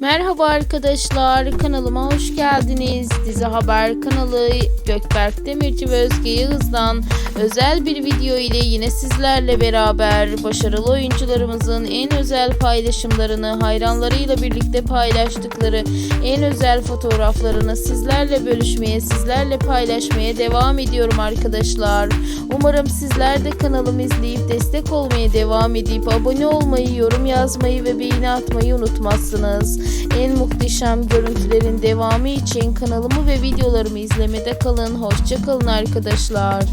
Merhaba arkadaşlar, kanalıma hoş geldiniz. Dizi Haber kanalı Gökberk Demirci ve Özge Yağız'dan özel bir video ile yine sizlerle beraber başarılı oyuncularımızın en özel paylaşımlarını hayranlarıyla birlikte paylaştıkları en özel fotoğraflarını sizlerle bölüşmeye, sizlerle paylaşmaya devam ediyorum arkadaşlar. Umarım sizler de kanalımı izleyip destek olmaya devam edip abone olmayı, yorum yazmayı ve beğeni atmayı unutmazsınız. En muhteşem görüntülerin devamı için kanalımı ve videolarımı izlemede kalın. Hoşça kalın arkadaşlar.